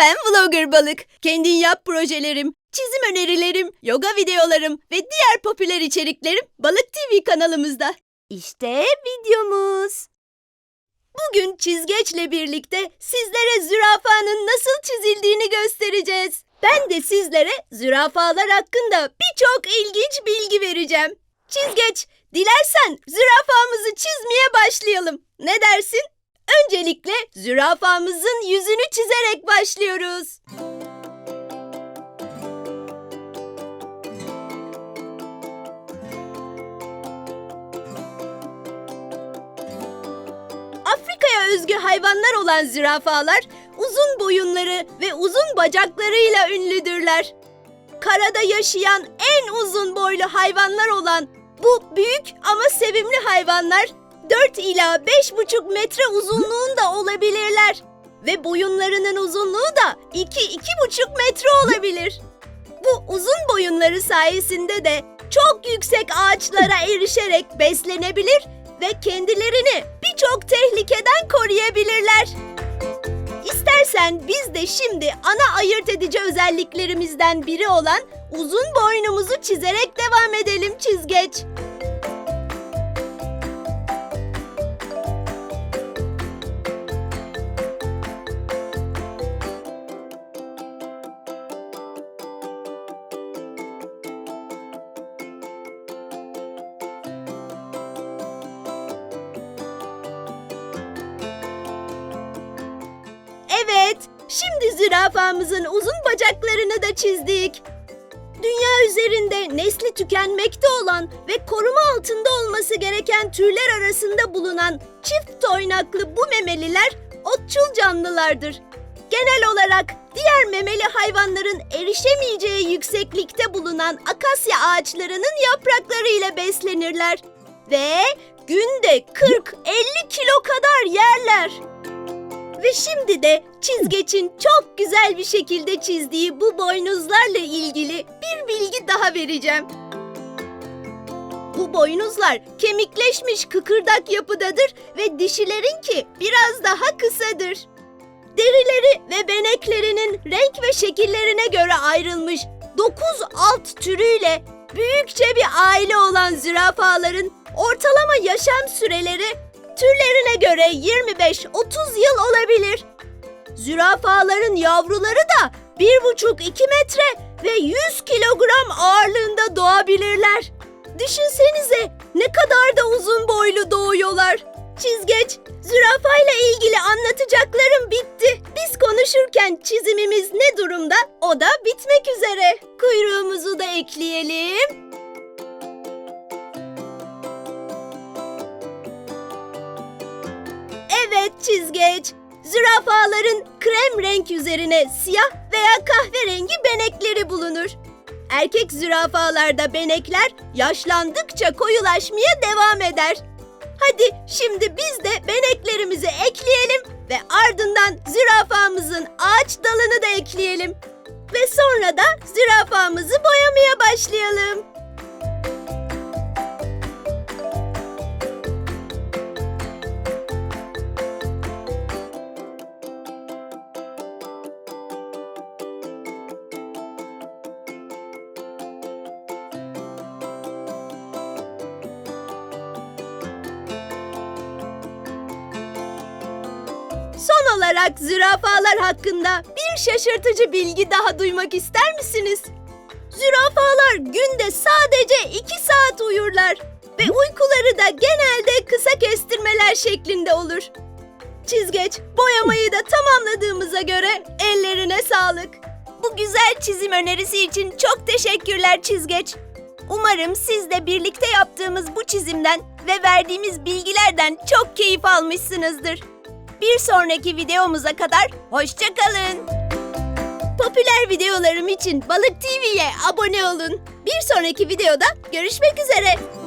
Ben Vlogger Balık. Kendin yap projelerim, çizim önerilerim, yoga videolarım ve diğer popüler içeriklerim Balık TV kanalımızda. İşte videomuz. Bugün çizgeçle birlikte sizlere zürafanın nasıl çizildiğini göstereceğiz. Ben de sizlere zürafalar hakkında birçok ilginç bilgi vereceğim. Çizgeç, dilersen zürafamızı çizmeye başlayalım. Ne dersin? Öncelikle zürafamızın yüzünü çizerek başlıyoruz. Afrika'ya özgü hayvanlar olan zürafalar uzun boyunları ve uzun bacaklarıyla ünlüdürler. Karada yaşayan en uzun boylu hayvanlar olan bu büyük ama sevimli hayvanlar 4 ila 5,5 metre uzunluğunda olabilirler. Ve boyunlarının uzunluğu da 2-2,5 metre olabilir. Bu uzun boyunları sayesinde de çok yüksek ağaçlara erişerek beslenebilir ve kendilerini birçok tehlikeden koruyabilirler. İstersen biz de şimdi ana ayırt edici özelliklerimizden biri olan uzun boynumuzu çizerek devam edelim çizgeç. Şimdi zürafamızın uzun bacaklarını da çizdik. Dünya üzerinde nesli tükenmekte olan ve koruma altında olması gereken türler arasında bulunan çift toynaklı bu memeliler otçul canlılardır. Genel olarak diğer memeli hayvanların erişemeyeceği yükseklikte bulunan akasya ağaçlarının yapraklarıyla beslenirler ve günde 40-50 kilo kadar yerler. Ve şimdi de çizgeçin çok güzel bir şekilde çizdiği bu boynuzlarla ilgili bir bilgi daha vereceğim. Bu boynuzlar kemikleşmiş kıkırdak yapıdadır ve dişilerinki biraz daha kısadır. Derileri ve beneklerinin renk ve şekillerine göre ayrılmış 9 alt türüyle büyükçe bir aile olan zürafaların ortalama yaşam süreleri türlerine göre 25-30 yıl olabilir. Zürafaların yavruları da 1,5-2 metre ve 100 kilogram ağırlığında doğabilirler. Düşünsenize ne kadar da uzun boylu doğuyorlar. Çizgeç, zürafayla ilgili anlatacaklarım bitti. Biz konuşurken çizimimiz ne durumda? O da bitmek üzere. Kuyruğumuzu da ekleyelim. Çizgeç. Zürafaların krem renk üzerine siyah veya kahverengi benekleri bulunur. Erkek zürafalarda benekler yaşlandıkça koyulaşmaya devam eder. Hadi şimdi biz de beneklerimizi ekleyelim ve ardından zürafamızın ağaç dalını da ekleyelim. Ve sonra da zürafamızı boyamaya başlayalım. Olarak zürafalar hakkında bir şaşırtıcı bilgi daha duymak ister misiniz? Zürafalar günde sadece 2 saat uyurlar ve uykuları da genelde kısa kestirmeler şeklinde olur. Çizgeç, boyamayı da tamamladığımıza göre ellerine sağlık. Bu güzel çizim önerisi için çok teşekkürler Çizgeç. Umarım siz de birlikte yaptığımız bu çizimden ve verdiğimiz bilgilerden çok keyif almışsınızdır. Bir sonraki videomuza kadar hoşça kalın. Popüler videolarım için Balık TV'ye abone olun. Bir sonraki videoda görüşmek üzere.